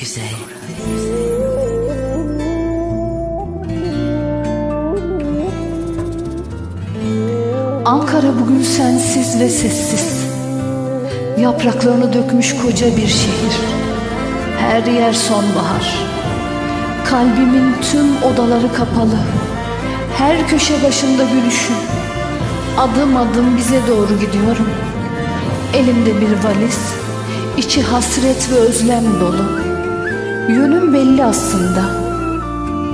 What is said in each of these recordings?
güzel. Ankara bugün sensiz ve sessiz. Yapraklarını dökmüş koca bir şehir. Her yer sonbahar. Kalbimin tüm odaları kapalı. Her köşe başında gülüşün. Adım adım bize doğru gidiyorum. Elimde bir valiz, içi hasret ve özlem dolu. Yönüm belli aslında.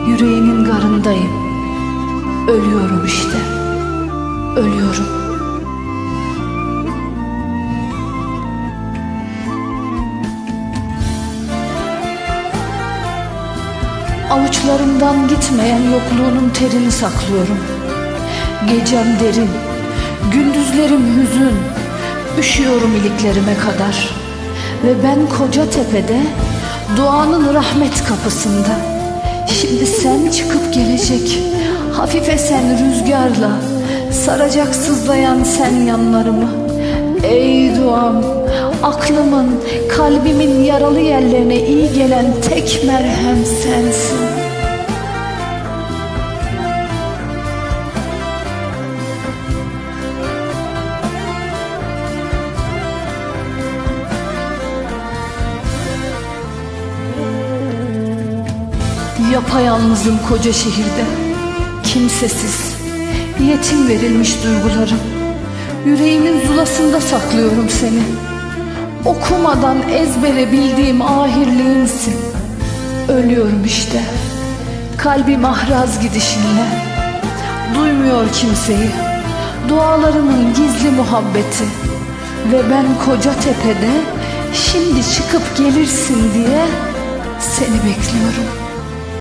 Yüreğimin garındayım. Ölüyorum işte. Ölüyorum. Avuçlarımdan gitmeyen yokluğunun terini saklıyorum. Gecem derin, gündüzlerim hüzün, üşüyorum iliklerime kadar. Ve ben koca tepede, doğanın rahmet kapısında. Şimdi sen çıkıp gelecek, hafif esen rüzgarla, saracak sızlayan sen yanlarımı. Ey duam, aklımın, kalbimin yaralı yerlerine iyi gelen tek merhem sensin. Yapayalnızım koca şehirde, kimsesiz, yetim verilmiş duygularım. Yüreğimin zulasında saklıyorum seni. Okumadan ezbere bildiğim ahirliğimsin. Ölüyorum işte. Kalbim ahraz gidişinle. Duymuyor kimseyi. Dualarımın gizli muhabbeti. Ve ben koca tepede şimdi çıkıp gelirsin diye seni bekliyorum.